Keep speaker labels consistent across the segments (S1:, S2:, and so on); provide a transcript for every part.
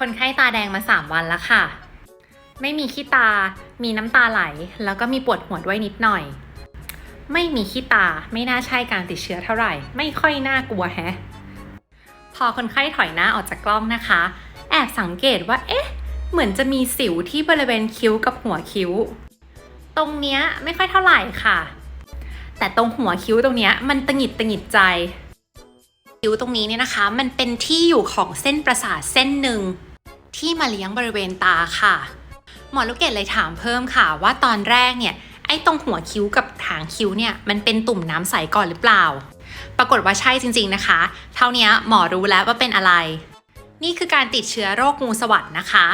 S1: คนไข้ตาแดงมา 3 วันแล้วค่ะ ไม่มีขี้ตา มีน้ำตาไหล แล้วก็มีปวดหัวด้วยนิดหน่อย ไม่มีขี้ตา ไม่น่าใช่การติดเชื้อเท่าไหร่ ไม่ค่อยน่ากลัวแฮะ พอคนไข้ถอยหน้าออกจากกล้องนะคะ แอบสังเกตว่า เอ๊ะ เหมือนจะมีสิวที่บริเวณคิ้วกับหัวคิ้ว ตรงเนี้ยไม่ค่อยเท่าไหร่ค่ะ แต่ตรงหัวคิ้วตรงเนี้ยมันตะหงิดตะหงิดใจ คิ้วตรงนี้เนี่ยนะคะ มันเป็นที่อยู่ของเส้นประสาทเส้นหนึ่งที่มาเลี้ยงบริเวณตาค่ะ หมอลูกเกดเลยถามเพิ่มค่ะ ว่าตอนแรกเนี่ยไอ้ตรงหัวคิ้วกับถางคิ้วเนี่ยมันเป็นตุ่มน้ำใสก่อนหรือเปล่า ปรากฏว่าใช่จริง ๆนะคะ เท่านี้หมอรู้แล้วว่าเป็นอะไร นี่คือการติดเชื้อโรคงูสวัสดนะคะ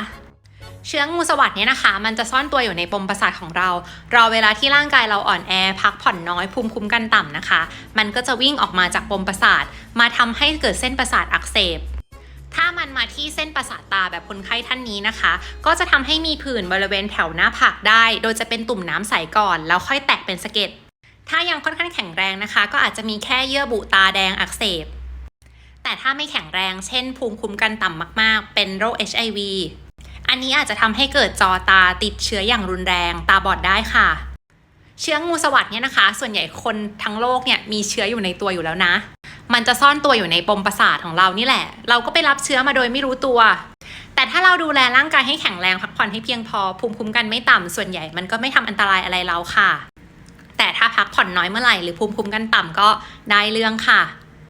S1: ชื้องูสวัสดเนี่ยนะคะ มันจะซ่อนตัวอยู่ในปมประสาทของเรา รอเวลาที่ร่างกายเราอ่อนแอ พักผ่อนน้อยภูมิคุ้มกันต่ำนะคะ มันก็จะวิ่งออกมาจากปมประสาท มาทำให้เกิดเส้นประสาทอักเสบถ้ามันมาที่เส้นประสาทตาแบบคนไข้ท่านนี้นะคะ ก็จะทำให้มีผื่นบริเวณแถวหน้าผากได้ โดยจะเป็นตุ่มน้ำใสก่อน แล้วค่อยแตกเป็นสะเก็ดถ้ายังค่อนข้างแข็งแรงนะคะ ก็อาจจะมีแค่เยื่อบุตาแดงอักเสบ แต่ถ้าไม่แข็งแรง เช่น ภูมิคุ้มกันต่ำมาก ๆ เป็นโรค HIV อันนี้อาจจะทำให้เกิดจอตาติดเชื้ออย่างรุนแรงตาบอดได้ค่ะ เชื้องูสวัสดเนี่ยนะคะ ส่วนใหญ่คนทั้งโลกเนี่ยมีเชื้ออยู่ในตัวอยู่แล้วนะ มันจะซ่อนตัวอยู่ในปมประสาทของเรานี่แหละ เราก็ไปรับเชื้อมาโดยไม่รู้ตัว แต่ถ้าเราดูแลร่างกายให้แข็งแรงพักผ่อนให้เพียงพอภูมิคุ้มกันไม่ต่ำส่วนใหญ่มันก็ไม่ทำอันตรายอะไรเราค่ะ แต่ถ้าพักผ่อนน้อยเมื่อไหร่หรือภูมิคุ้มกันต่ำก็ได้เรื่องค่ะ